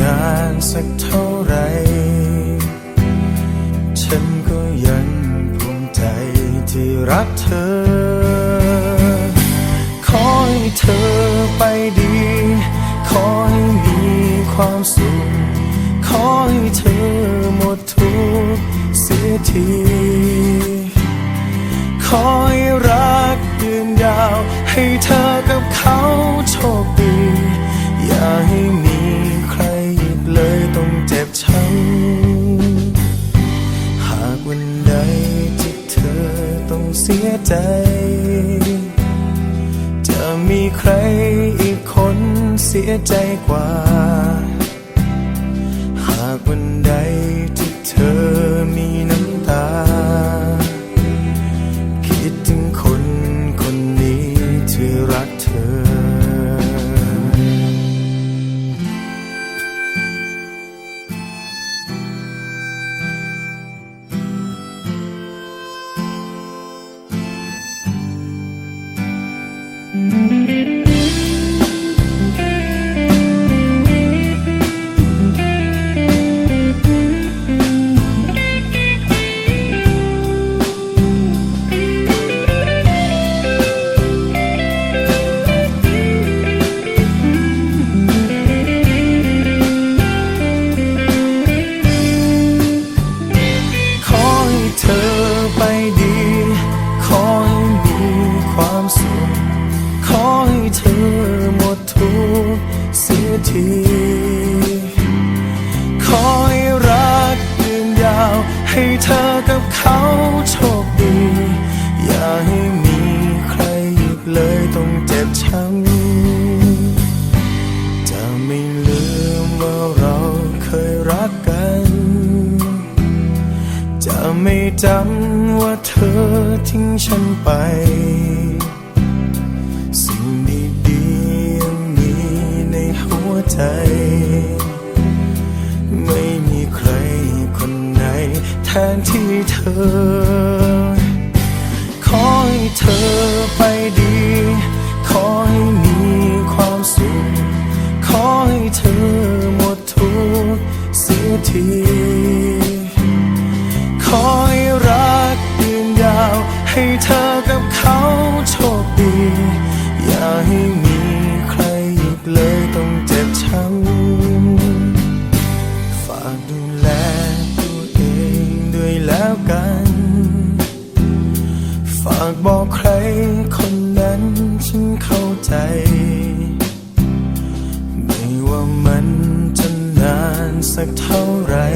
นานสักเท่าไร ฉันก็ยังภูมิใจที่รักเธอ ขอให้เธอไปดี ขอให้มีความสุข ขอให้เธอหมดทุกเสียที ขอให้รักยืนยาว ให้เธอกับเขาโชคดี อย่าให้มี วันใดที่เธอต้องเสียใจ จะมีใครอีกคนเสียใจกว่า หากวันใดที่เธอมีน้ำตา คิดถึงคนคนนี้ที่รักเธอ ข ให้เธอกับเขาโชคดี อย่าให้มีใครอีกเลยต้องเจ็บช้ำจะไม่ลืมว่าเราเคยรักกัน จะไม่จำว่าเธอทิ้งฉันไปสิ่งดีๆยังมีในหัวใจ เธอ ขอให้เธอไปดี ขอให้มีความสุข ขอให้เธอหมดทุกข์เสียที ขอให้รักยืนยาว ให้เธอกับเขาโช แล้วกัน ฝากบอกใครคนนั้นฉันเข้าใจ ไม่ว่ามันจะนานสักเท่าไหร่